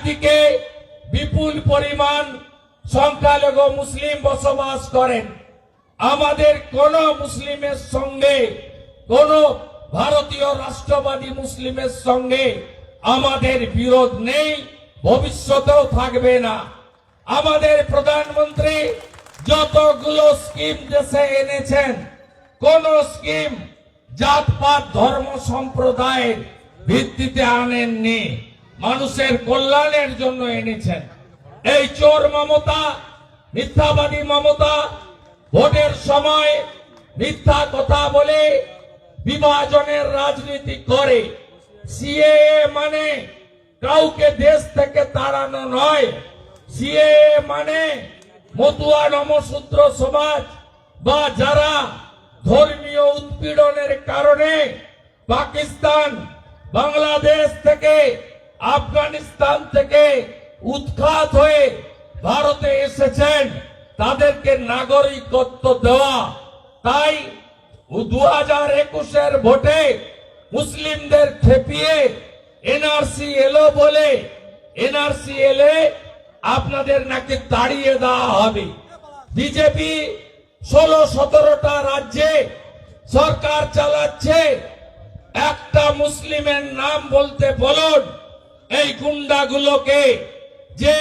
একদিকে বিপুল পরিমাণ সংখ্যালঘু মুসলিম বসবাস করেন। আমাদের কোন মুসলিমের সঙ্গে, কোন ভারতীয় রাষ্ট্রবাদী মুসলিমের সঙ্গে আমাদের বিরোধ নেই, ভবিষ্যতেও থাকবে না। আমাদের প্রধানমন্ত্রী যতগুলো স্কিম দেশে এনেছেন, কোন স্কিম জাতপাত, ধর্ম, সম্প্রদায়ের ভিত্তিতে আনেননি। মানুষের কল্যাণের জন্য এনেছেন। এই চোর মমতা, মিথ্যাবাদী মমতা, ভোটের সময় মিথ্যা কথা বলে বিভাজনের রাজনীতি করে। সিএএ মানে কাউকে দেশ থেকে তাড়ানো নয়। সিএএ মানে মতুয়া নমশূদ্র সমাজ বা যারা ধর্মীয় উৎপীড়নের কারণে পাকিস্তান, বাংলাদেশ থেকে আফগানিস্তান থেকে উৎখাত হয়ে ভারতে এসেছেন। তাদেরকে নাগরিকত্ব দেওয়া। তাই দু হাজার একুশের ভোটে মুসলিমদের খেপিয়ে এনআরসি এলো বলে এনআরসি এলে আপনাদের নাকি তাড়িয়ে দেওয়া হবে। বিজেপি ষোলো সতেরোটা রাজ্যে সরকার চালাচ্ছে। একটা মুসলিমের নাম বলতে বলুন। এই গুন্ডাগুলোকে যে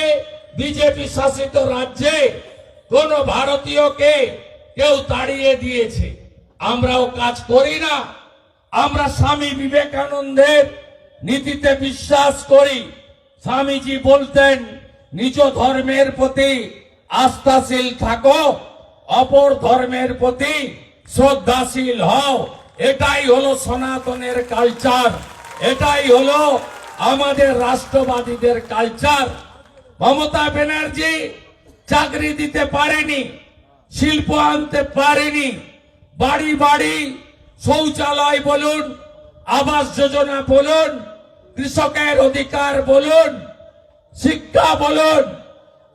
বিজেপি শাসিত রাজ্যে কোন ভারতীয়কে কেউ তাড়িয়ে দিয়েছে, আমরাও কাজ করি না। আমরা স্বামী বিবেকানন্দের নীতিতে বিশ্বাস করি। স্বামীজি বলতেন, নিজ ধর্মের প্রতি আস্থাশীল থাকো, অপর ধর্মের প্রতি শ্রদ্ধাশীল হও। এটাই হলো সনাতনের কালচার, এটাই হলো আমাদের রাষ্ট্রবাদীদের কালচার মমতা ব্যানার্জি চাকরি দিতে পারেনি, শিল্প আনতে পারেনি, বাড়ি বাড়ি শৌচালয় বলুন, আবাস যোজনা বলুন, কৃষকের অধিকার বলুন, শিক্ষা বলুন,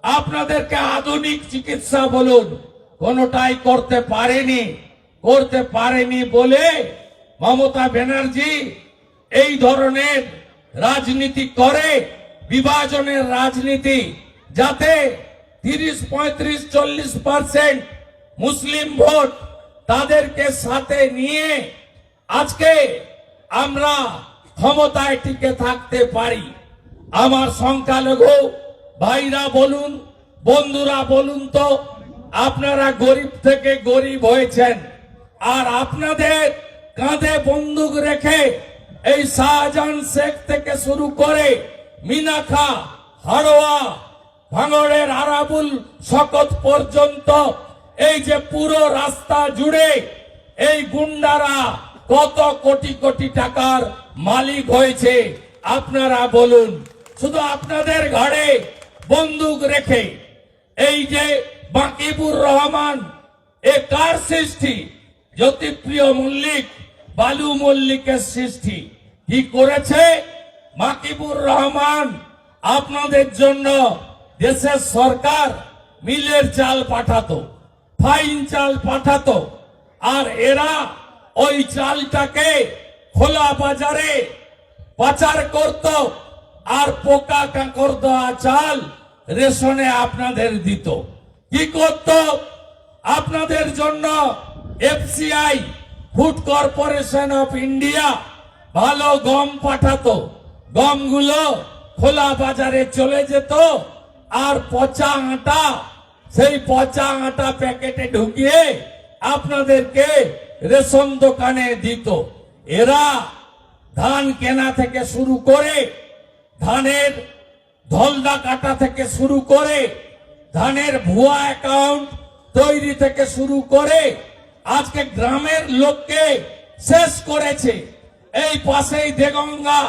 আপনাদেরকে আধুনিক চিকিৎসা বলুন, কোনটাই করতে পারেনি করতে পারেনি বলে মমতা ব্যানার্জি এই ধরনের রাজনীতি করে, বিভাজনের রাজনীতি, যাতে তিরিশ, পঁয়ত্রিশ, চল্লিশ পার্সেন্ট মুসলিম ভোট তাদেরকে সাথে নিয়ে আজকে আমরা ক্ষমতায় টিকে থাকতে পারি। আমার সংখ্যালঘু ভাইরা বলুন, বন্ধুরা বলুন তো, আপনারা গরিব থেকে গরিব হয়েছেন, আর আপনাদের কাঁধে বন্দুক রেখে এই শাহজাহান শেখ থেকে শুরু করে মিনাখা হারোয়া, ভাঙড়ের আরাবুল শকত পর্যন্ত এই যে পুরো রাস্তা জুড়ে এই গুন্ডারা কত কোটি কোটি টাকার মালিক হয়েছে, আপনারা বলুন। শুধু আপনাদের ঘাড়ে বন্দুক রেখে এই যে বাকিবুর রহমান, এ কার সৃষ্টি? জ্যোতিপ্রিয় মল্লিক বালু মল্লিকের সৃষ্টি। কি করেছে? মাকিবুর রহমান, আপনাদের জন্য দেশের সরকার মিলের চাল পাঠাতো, ফাইন চাল পাঠাতো, আর এরা ওই চালটাকে খোলা বাজারে পাচার করত, আর পোকা কাঁকড় দেওয়া চাল রেশনে আপনাদের দিত। কি করত? আপনাদের জন্য FCI food corporation of India, ভালো গম পাঠাতো। গমগুলো খোলা বাজারে চলে যেত, আর পচা আটা, সেই পচা আটা প্যাকেটে ঢুকিয়ে আপনাদেরকে রেশন দোকানে দিত। এরা ধান কেনা থেকে শুরু করে, ধানের ধলদা কাটা থেকে শুরু করে, ধানের ভুয়া অ্যাকাউন্ট তৈরি থেকে শুরু করে আজকে গ্রামের লোককে শেষ করেছে। এই পাশেই দেগঙ্গা,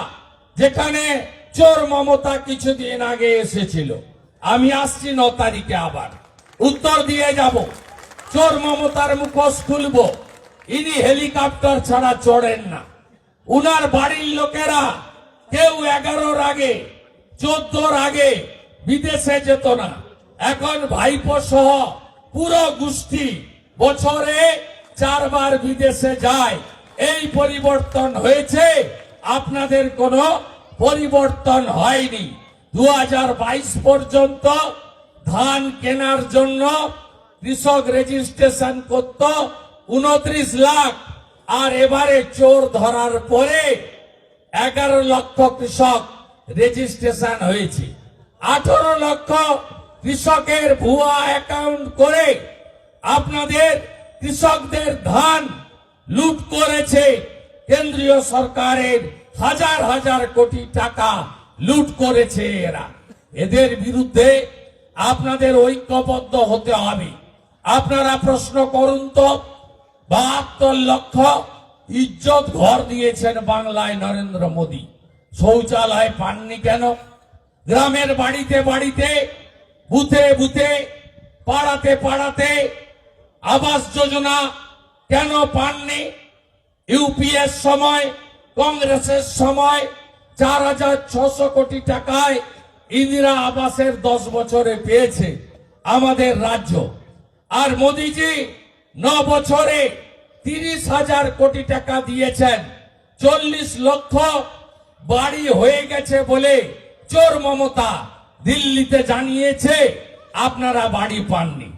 যেখানে চোর মমতা কিছুদিন আগে এসেছিল। আমি আসছি ন তারিখে আবার। উত্তর দিয়ে যাব। চোর মমতার মুখোশ খুলব। ইনি হেলিকপ্টার ছাড়া চড়েন না। উনার বাড়ির লোকেরা কেউ এগারোর আগে, চোদ্দোর আগে বিদেশে যেত না। এখন ভাইপো সহ পুরো গোষ্ঠী বছরে চারবার বিদেশে যায়। এই পরিবর্তন হয়েছে। আপনাদের কোনো পরিবর্তন হয়নি। দু হাজার বাইশ পর্যন্ত ধান কেনার জন্য কৃষক রেজিস্ট্রেশন করত উনত্রিশ লাখ। আর এবারে চোর ধরার পরে এগারো লক্ষ কৃষক রেজিস্ট্রেশন হয়েছে। আঠারো লক্ষ কৃষকের ভুয়া অ্যাকাউন্ট করে আপনাদের কৃষকদের ধান লুট করেছে। কেন্দ্রীয় সরকারের হাজার হাজার কোটি টাকা লুট করেছে এরা। এদের বিরুদ্ধে আপনাদের ঐক্যবদ্ধ হতে হবে। আপনারা প্রশ্ন করুন তো, বাহাত্তর লক্ষ ইজ্জত ঘর দিয়েছেন বাংলায় নরেন্দ্র মোদী। শৌচালয় পাননি কেন? গ্রামের বাড়িতে বাড়িতে, বুথে বুথে, পাড়াতে পাড়াতে আবাস যোজনা কেন পাননি? ইউপিএস সময়, কংগ্রেসের সময় চার হাজার ছশো কোটি টাকায় ইন্দিরা আবাসের দশ বছরে পেয়েছে আমাদের রাজ্য। আর মোদিজি ন বছরে তিরিশ হাজার কোটি টাকা দিয়েছেন। চল্লিশ লক্ষ বাড়ি হয়ে গেছে বলে চোর মমতা দিল্লিতে জানিয়েছে, আপনারা বাড়ি পাননি।